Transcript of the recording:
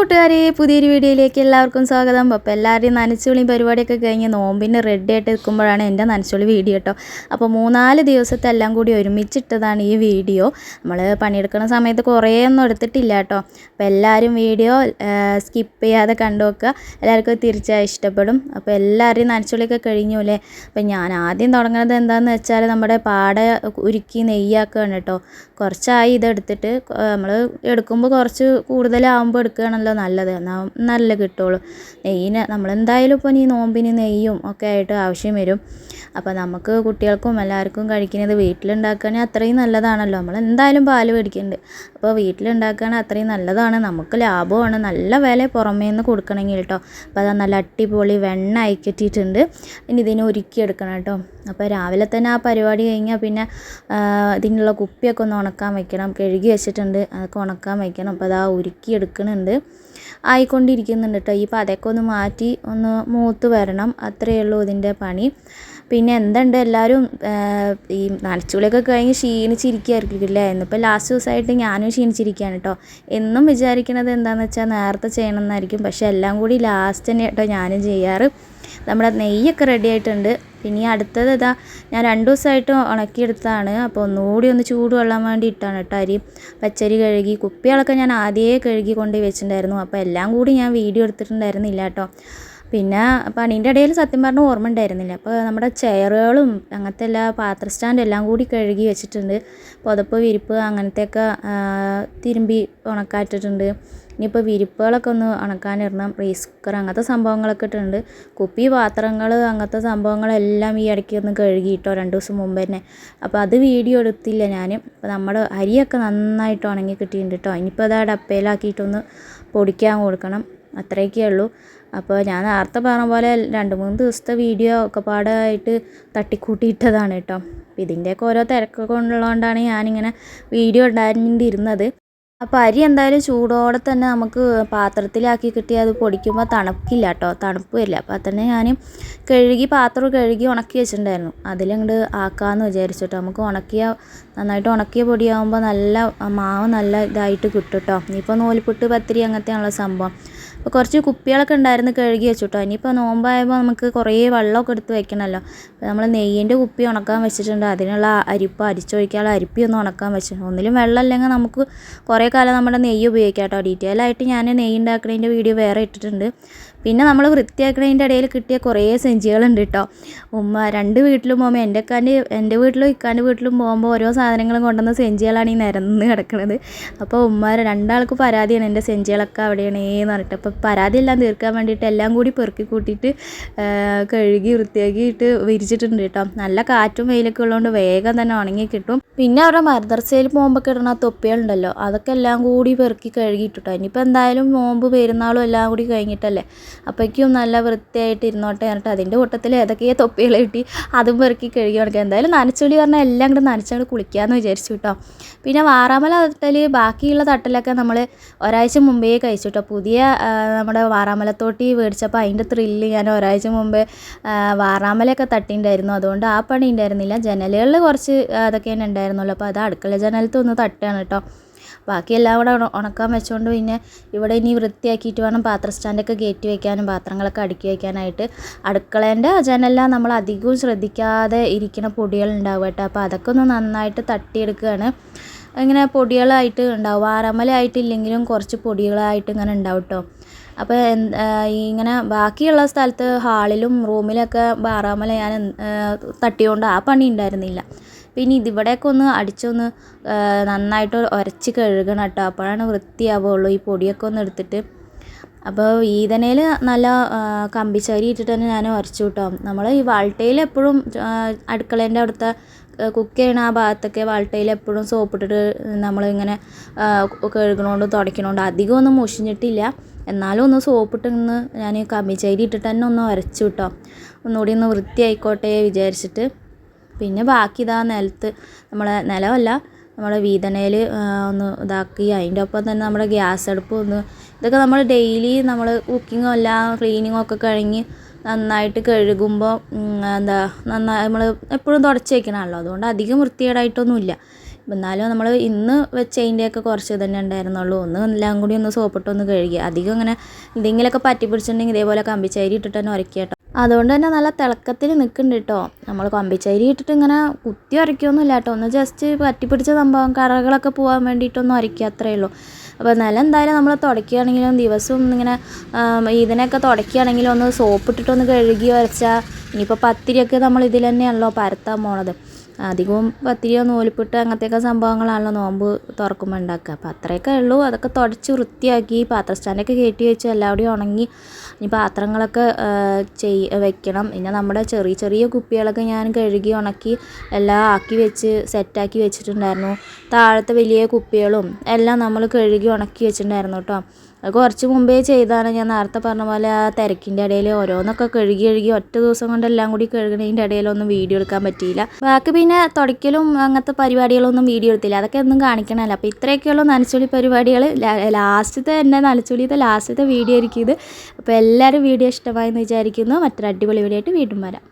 കൂട്ടുകാരെ പുതിയൊരു വീഡിയോയിലേക്ക് എല്ലാവർക്കും സ്വാഗതം. അപ്പോൾ എല്ലാവരുടെയും നനച്ചുളിയും പരിപാടിയൊക്കെ കഴിഞ്ഞ് നോമ്പിന് റെഡി ആയിട്ട് നിൽക്കുമ്പോഴാണ് എന്റെ നനച്ചുളി വീഡിയോ കേട്ടോ. അപ്പോൾ മൂന്നാൽ ദിവസത്തെ എല്ലാം കൂടി ഒരുമിച്ചിട്ടതാണ് ഈ വീഡിയോ. നമ്മൾ പണിയെടുക്കുന്ന സമയത്ത് കുറേ ഒന്നും എടുത്തിട്ടില്ല കേട്ടോ. അപ്പോൾ എല്ലാവരും വീഡിയോ സ്കിപ്പ് ചെയ്യാതെ കണ്ടു വെക്കുക എല്ലാവർക്കും തിരിച്ചാൽ ഇഷ്ടപ്പെടും. അപ്പോൾ എല്ലാവരുടെയും നനച്ചുളിയൊക്കെ കഴിഞ്ഞു അല്ലേ? അപ്പോൾ ഞാൻ ആദ്യം തുടങ്ങുന്നത് എന്താണെന്ന് വെച്ചാൽ നമ്മുടെ പാട ഉരുക്കി നെയ്യാക്കുകയാണ് കേട്ടോ. കുറച്ചായി ഇതെടുത്തിട്ട് നമ്മൾ എടുക്കുമ്പോൾ കുറച്ച് കൂടുതലാകുമ്പോൾ എടുക്കുകയാണല്ലോ. നല്ലത്? എന്നാൽ നല്ല കിട്ടുള്ളൂ. നെയ്യിന് നമ്മളെന്തായാലും ഇപ്പോൾ ഈ നോമ്പിന് നെയ്യും ഒക്കെ ആയിട്ട് ആവശ്യം വരും. അപ്പോൾ നമുക്ക് കുട്ടികൾക്കും എല്ലാവർക്കും കഴിക്കുന്നത് വീട്ടിലുണ്ടാക്കുകയാണെങ്കിൽ അത്രയും നല്ലതാണല്ലോ. നമ്മൾ എന്തായാലും പാൽ മേടിക്കുന്നുണ്ട് അപ്പോൾ വീട്ടിലുണ്ടാക്കുകയാണെങ്കിൽ അത്രയും നല്ലതാണ്. നമുക്ക് ലാഭമാണ്. നല്ല വില പുറമേ നിന്ന് കൊടുക്കണമെങ്കിൽ കേട്ടോ അപ്പോൾ അത് നല്ല അടിപൊളി വെണ്ണ അയക്കിട്ടിട്ടുണ്ട് ഇനി ഇതിനെ ഒരുക്കിയെടുക്കണം കേട്ടോ അപ്പോൾ രാവിലെ തന്നെ ആ പരിപാടി കഴിഞ്ഞാൽ പിന്നെ ഇതിനുള്ള കുപ്പിയൊക്കെ ഒന്ന് ഉണക്കാൻ വയ്ക്കണം കഴുകി വെച്ചിട്ടുണ്ട്. അതൊക്കെ ഉണക്കാൻ വയ്ക്കണം അപ്പോൾ അത് ആ ഉരുക്കി എടുക്കുന്നുണ്ട് ആയിക്കൊണ്ടിരിക്കുന്നുണ്ട് കേട്ടോ. ഈ പതയൊക്കെ ഒന്ന് മാറ്റി ഒന്ന് മൂത്ത് വരണം. അത്രയേ ഉള്ളൂ ഇതിന്റെ പണി. പിന്നെ എന്തുണ്ട്? എല്ലാവരും ഈ നനച്ചുളിയൊക്കെ കഴിഞ്ഞ് ക്ഷീണിച്ചിരിക്കുകയായിരിക്കും അല്ലേ ഇന്നിപ്പോൾ ലാസ്റ്റ് ദിവസമായിട്ട് ഞാനും ക്ഷീണിച്ചിരിക്കുകയാണ് കേട്ടോ. എന്നും വിചാരിക്കുന്നത് എന്താണെന്ന് വെച്ചാൽ നേരത്തെ ചെയ്യണമെന്നായിരിക്കും പക്ഷേ എല്ലാം കൂടി ലാസ്റ്റ് തന്നെ കേട്ടോ ഞാനും ചെയ്യാറ്. നമ്മുടെ നെയ്യൊക്കെ റെഡി ആയിട്ടുണ്ട്. പിന്നെ അടുത്തത് ഇതാ ഞാൻ രണ്ട് ദിവസമായിട്ട് ഉണക്കിയെടുത്തതാണ്. അപ്പോൾ ഒന്നുകൂടി ഒന്ന് ചൂട് കൊള്ളാൻ വേണ്ടി ഇട്ടാണ് കേട്ടോ അരി. പച്ചരി കഴുകി കുപ്പികളൊക്കെ ഞാൻ ആദ്യമേ കഴുകി കൊണ്ടുപോയി വെച്ചിട്ടുണ്ടായിരുന്നു. അപ്പോൾ എല്ലാം കൂടി ഞാൻ വീഡിയോ എടുത്തിട്ടുണ്ടായിരുന്നില്ല കേട്ടോ. പിന്നെ പണീന്റെ ഇടയിൽ സത്യം പറഞ്ഞാൽ ഓർമ്മ ഉണ്ടായിരുന്നില്ല അപ്പോൾ നമ്മുടെ ചെയറുകളും അങ്ങനത്തെ എല്ലാ പാത്ര സ്റ്റാൻഡ് എല്ലാം കൂടി കഴുകി വെച്ചിട്ടുണ്ട്. പുതപ്പ് വിരിപ്പ് അങ്ങനത്തെയൊക്കെ തിരുമ്പി ഉണക്കാറ്റിട്ടുണ്ട്. ഇനിയിപ്പോൾ വിരിപ്പുകളൊക്കെ ഒന്ന് ഉണക്കാനിടണം. റൈസ് കുക്കർ അങ്ങനത്തെ സംഭവങ്ങളൊക്കെ ഇട്ടിട്ടുണ്ട്. കുപ്പി പാത്രങ്ങൾ അങ്ങനത്തെ സംഭവങ്ങളെല്ലാം ഈ ഇടയ്ക്ക് ഒന്ന് കഴുകിയിട്ടോ രണ്ട് ദിവസം മുമ്പ് തന്നെ. അപ്പോൾ അത് വീഡിയോ എടുത്തില്ല ഞാൻ അപ്പോൾ നമ്മുടെ അരിയൊക്കെ നന്നായിട്ട് ഉണങ്ങി കിട്ടിയിട്ടുണ്ട് കേട്ടോ ഇനിയിപ്പോൾ അത് ഡപ്പയിലാക്കിയിട്ടൊന്ന് പൊടിക്കാൻ കൊടുക്കണം. അത്രയൊക്കെ ഉള്ളൂ. അപ്പോൾ ഞാൻ നേരത്തെ പറഞ്ഞ പോലെ രണ്ട് മൂന്ന് ദിവസത്തെ വീഡിയോ ഒക്കെ പാടായിട്ട് തട്ടിക്കൂട്ടിയിട്ടതാണ് കേട്ടോ. അപ്പോൾ ഇതിന്റെയൊക്കെ ഓരോ തിരക്കൊക്കെ ഉള്ളതുകൊണ്ടാണ് ഞാനിങ്ങനെ വീഡിയോ ഉണ്ടായിരുന്നിരുന്നത് അപ്പോൾ അരി എന്തായാലും ചൂടോടെ തന്നെ നമുക്ക് പാത്രത്തിലാക്കി കിട്ടി അത് പൊടിക്കുമ്പോൾ തണുക്കില്ല കേട്ടോ തണുപ്പ് വരില്ല. അപ്പോൾ തന്നെ ഞാൻ കഴുകി പാത്രം കഴുകി ഉണക്കി വെച്ചിട്ടുണ്ടായിരുന്നു. അതിലങ്ങോട്ട് ആക്കാമെന്ന് വിചാരിച്ചിട്ടോ നമുക്ക് ഉണക്കിയ നന്നായിട്ട് ഉണക്കിയ പൊടിയാകുമ്പോൾ നല്ല മാവ് നല്ല ഇതായിട്ട് കിട്ടും കേട്ടോ. ഇനിയിപ്പോൾ നൂൽപുട്ട് പത്തിരി അങ്ങനത്തെയാണല്ലോ സംഭവം. അപ്പോൾ കുറച്ച് കുപ്പികളൊക്കെ ഉണ്ടായിരുന്നു കഴുകി വെച്ചു കേട്ടോ ഇനിയിപ്പോൾ നോമ്പായപ്പോൾ നമുക്ക് കുറേ വെള്ളമൊക്കെ എടുത്ത് വെക്കണമല്ലോ. അപ്പോൾ നമ്മൾ നെയ്യിന്റെ കുപ്പി ഉണക്കാൻ വെച്ചിട്ടുണ്ട്. അതിനുള്ള അരിപ്പ് അരിച്ചൊഴിക്കാനുള്ള അരിപ്പി ഒന്ന് ഉണക്കാൻ വെച്ചിട്ടുണ്ട്. ഒന്നിലും വെള്ളം ഇല്ലെങ്കിൽ നമുക്ക് കുറേ കാലം നമ്മുടെ നെയ്യ് ഉപയോഗിക്കാം കേട്ടോ. ഡീറ്റെയിൽ ആയിട്ട് ഞാൻ നെയ്യ് ഉണ്ടാക്കുന്നതിന്റെ വീഡിയോ വേറെ ഇട്ടിട്ടുണ്ട്. പിന്നെ നമ്മൾ വൃത്തിയാക്കുന്നതിന്റെ ഇടയിൽ കിട്ടിയ കുറേ സെഞ്ചികളുണ്ട് കേട്ടോ ഉമ്മ രണ്ട് വീട്ടിലും പോകുമ്പോൾ എന്റെ അക്കാന്റെ എന്റെ വീട്ടിലും ഇക്കാന്റെ വീട്ടിലും പോകുമ്പോൾ ഓരോ സാധനങ്ങളും കൊണ്ടുവന്ന സെഞ്ചികളാണ് ഈ നിരന്ന് കിടക്കുന്നത് അപ്പോൾ ഉമ്മ രണ്ടാൾക്ക് പരാതിയാണ് എന്റെ സെഞ്ചികളൊക്കെ അവിടെയാണ് ഏന്ന് പറഞ്ഞിട്ട്. അപ്പോൾ പരാതി എല്ലാം തീർക്കാൻ വേണ്ടിയിട്ട് എല്ലാം കൂടി പെറുക്കി കൂട്ടിയിട്ട് കഴുകി വൃത്തിയാക്കിയിട്ട് വിരിച്ചിട്ടുണ്ട് കേട്ടോ നല്ല കാറ്റും വെയിലൊക്കെ ഉള്ളതുകൊണ്ട് വേഗം തന്നെ ഉണങ്ങി കിട്ടും. പിന്നെ അവരുടെ മർദർസയിൽ പോകുമ്പോൾ കിടന്ന തൊപ്പികളുണ്ടല്ലോ അതൊക്കെ എല്ലാം കൂടി പെറുക്കി കഴുകിയിട്ടുട്ടോ ഇനിയിപ്പോൾ എന്തായാലും നോമ്പ് പെരുന്നാളും എല്ലാം കൂടി കഴിഞ്ഞിട്ടല്ലേ? അപ്പോഴേക്കും നല്ല വൃത്തിയായിട്ട് ഇരുന്നോട്ടെ എന്നിട്ട് അതിന്റെ കൂട്ടത്തിൽ ഏതൊക്കെയോ തൊപ്പികൾ കിട്ടി അതും പെറുക്കി കഴുകി കൊടുക്കുക എന്തായാലും നനച്ചുള്ളി പറഞ്ഞാൽ എല്ലാം കൂടെ നനച്ചുകൊണ്ട് കുളിക്കാമെന്ന് വിചാരിച്ചു കേട്ടോ പിന്നെ വാറാമല തട്ടൽ ബാക്കിയുള്ള തട്ടലൊക്കെ നമ്മൾ ഒരാഴ്ച മുമ്പേ കഴിച്ചു കേട്ടോ പുതിയ നമ്മുടെ വാറാമലത്തോട്ടി മേടിച്ചപ്പോൾ അതിന്റെ ത്രില്ല് ഞാൻ ഒരാഴ്ച മുമ്പ് വാറാമലയൊക്കെ തട്ടിയിട്ടുണ്ടായിരുന്നു അതുകൊണ്ട് ആ പണി ഉണ്ടായിരുന്നില്ല. ജനലുകളിൽ കുറച്ച് അതൊക്കെ തന്നെ ഉണ്ടായിരുന്നുള്ളൂ. അപ്പോൾ അത് അടുക്കള ജനലത്തൊന്ന് തട്ടുകയാണ് കേട്ടോ ബാക്കി എല്ലാം കൂടെ ഉണക്കാൻ വെച്ചുകൊണ്ട് പിന്നെ ഇവിടെ ഇനി വൃത്തിയാക്കിയിട്ട് വേണം പാത്ര സ്റ്റാൻഡൊക്കെ കയറ്റി വയ്ക്കാനും പാത്രങ്ങളൊക്കെ അടുക്കി വയ്ക്കാനായിട്ട് അടുക്കളേന്റെ ജനലെല്ലാം നമ്മൾ അധികവും ശ്രദ്ധിക്കാതെ ഇരിക്കുന്ന പൊടികൾ ഉണ്ടാവും കേട്ടോ. അപ്പോൾ അതൊക്കെ ഒന്ന് നന്നായിട്ട് തട്ടിയെടുക്കുകയാണ്. ഇങ്ങനെ പൊടികളായിട്ട് ഉണ്ടാവും. ആറമലയായിട്ടില്ലെങ്കിലും കുറച്ച് പൊടികളായിട്ട് ഇങ്ങനെ ഉണ്ടാവും കേട്ടോ. അപ്പോൾ ഇങ്ങനെ ബാക്കിയുള്ള സ്ഥലത്ത് ഹാളിലും റൂമിലൊക്കെ ബാറാമല ഞാൻ തട്ടിയോണ്ട് ആ പണി ഉണ്ടായിരുന്നില്ല. പിന്നെ ഇതിവിടെയൊക്കെ ഒന്ന് അടിച്ചൊന്ന് നന്നായിട്ട് ഉരച്ച് കഴുകണം കേട്ടോ. അപ്പോഴാണ് വൃത്തിയാവുള്ളൂ ഈ പൊടിയൊക്കെ ഒന്ന് എടുത്തിട്ട്. അപ്പോൾ ഈതനയിൽ നല്ല കമ്പിച്ചരി ഇട്ടിട്ട് തന്നെ ഞാൻ ഉരച്ചു കേട്ടോ. നമ്മൾ ഈ വാൾട്ടയിൽ എപ്പോഴും അടുക്കളേന്റെ അവിടുത്തെ കുക്ക് ചെയ്യണ ആ ഭാഗത്തൊക്കെ വാൾട്ടയിൽ എപ്പോഴും സോപ്പിട്ടിട്ട് നമ്മളിങ്ങനെ കഴുകണോണ്ട് തുടയ്ക്കണോണ്ട് അധികം ഒന്നും മുഷിഞ്ഞിട്ടില്ല. എന്നാലും ഒന്ന് സോപ്പിട്ട് നിന്ന് ഞാൻ കമ്പിച്ചരി ഇട്ടിട്ട് തന്നെ ഒന്ന് ഉരച്ചു കേട്ടോ. ഒന്നുകൂടി ഒന്ന് വൃത്തിയായിക്കോട്ടെ വിചാരിച്ചിട്ട്. പിന്നെ ബാക്കി ഇതാ നിലത്ത് നമ്മളെ നിലമല്ല നമ്മുടെ വീതനയിൽ ഒന്ന് ഇതാക്കി. അതിന്റെ ഒപ്പം തന്നെ നമ്മുടെ ഗ്യാസ് അടുപ്പ് ഒന്ന് ഇതൊക്കെ നമ്മൾ ഡെയിലി നമ്മൾ കുക്കിങ്ങും എല്ലാം ക്ലീനിങ്ങും ഒക്കെ കഴിഞ്ഞ് നന്നായിട്ട് കഴുകുമ്പോൾ എന്താ നന്നായി നമ്മൾ എപ്പോഴും തുടച്ച് വയ്ക്കണമല്ലോ അതുകൊണ്ട് അധികം വൃത്തികേടായിട്ടൊന്നുമില്ല. എന്നാലും നമ്മൾ ഇന്ന് വെച്ചതിന്റെയൊക്കെ കുറച്ച് തന്നെ ഉണ്ടായിരുന്നുള്ളൂ. ഒന്ന് എല്ലാം കൂടി ഒന്ന് സോപ്പിട്ടൊന്ന് കഴുകി. അധികം ഇങ്ങനെ എന്തെങ്കിലുമൊക്കെ പറ്റി പിടിച്ചിട്ടുണ്ടെങ്കിൽ ഇതേപോലെ കമ്പിച്ചേരി ഇട്ടിട്ട് തന്നെ ഉരക്കി കേട്ടോ അതുകൊണ്ട് തന്നെ നല്ല തിളക്കത്തിൽ നിൽക്കുന്നുണ്ട് കേട്ടോ. നമ്മൾ കമ്പിച്ചേരി ഇട്ടിട്ട് ഇങ്ങനെ കുത്തി ഉരയ്ക്കൊന്നുമില്ല കേട്ടോ. ഒന്ന് ജസ്റ്റ് പറ്റിപ്പിടിച്ച സംഭവം കറകളൊക്കെ പോകാൻ വേണ്ടിയിട്ടൊന്നും ഉരയ്ക്കുക അത്രയേ ഉള്ളൂ. അപ്പോൾ നിലം എന്തായാലും നമ്മൾ തുടയ്ക്കുകയാണെങ്കിലും ദിവസവും ഇങ്ങനെ ഇതിനൊക്കെ തുടയ്ക്കുകയാണെങ്കിലും ഒന്ന് സോപ്പ് സോപ്പിട്ടിട്ടൊന്ന് കഴുകി വരച്ചാൽ ഇനിയിപ്പോൾ പത്തിരിയൊക്കെ നമ്മൾ ഇതിൽ തന്നെയാണല്ലോ പരത്താൻ പോണത്. അധികവും പത്തിരിയോ നൂലിപ്പിട്ട് അങ്ങനത്തെയൊക്കെ സംഭവങ്ങളാണല്ലോ നോമ്പ് തുറക്കുമ്പോൾ ഉണ്ടാക്കുക. അപ്പോൾ അത്രയൊക്കെ ഉള്ളൂ. അതൊക്കെ തുടച്ച് വൃത്തിയാക്കി പാത്ര സ്റ്റാൻഡൊക്കെ കയറ്റി വെച്ച് എല്ലാവിടെയും ഉണങ്ങി ഇനി പാത്രങ്ങളൊക്കെ ചെയ് വെക്കണം. പിന്നെ നമ്മുടെ ചെറിയ ചെറിയ കുപ്പികളൊക്കെ ഞാൻ കഴുകി ഉണക്കി എല്ലാം ആക്കി വെച്ച് സെറ്റാക്കി വെച്ചിട്ടുണ്ടായിരുന്നു. താഴത്തെ വലിയ കുപ്പികളും എല്ലാം നമ്മൾ കഴുകി ഉണക്കി വെച്ചിട്ടുണ്ടായിരുന്നു കേട്ടോ. അത് കുറച്ച് മുമ്പേ ചെയ്താണ് ഞാൻ നേരത്തെ പറഞ്ഞ പോലെ ആ തിരക്കിന്റെ ഇടയിൽ ഓരോന്നൊക്കെ കഴുകി കഴുകി ഒറ്റ ദിവസം കൊണ്ട് എല്ലാം കൂടി കഴുകണതിന്റെ ഇടയിലൊന്നും വീഡിയോ എടുക്കാൻ പറ്റിയില്ല. ബാക്കി പിന്നെ തുടയ്ക്കലും അങ്ങനത്തെ പരിപാടികളൊന്നും വീഡിയോ എടുത്തില്ല. അതൊക്കെ ഒന്നും കാണിക്കണമല്ലോ. അപ്പോൾ ഇത്രയൊക്കെയുള്ള നനച്ചുളി പരിപാടികൾ ലാസ്റ്റത്തെ എന്റെ നനച്ചുളിത്തെ ലാസ്റ്റത്തെ വീഡിയോ ആയിരിക്കും ഇത്. അപ്പോൾ എല്ലാവരും വീഡിയോ ഇഷ്ടമായെന്ന് വിചാരിക്കുന്നു. മറ്റൊരു അടിപൊളി വീഡിയോ ആയിട്ട് വീണ്ടും വരാം.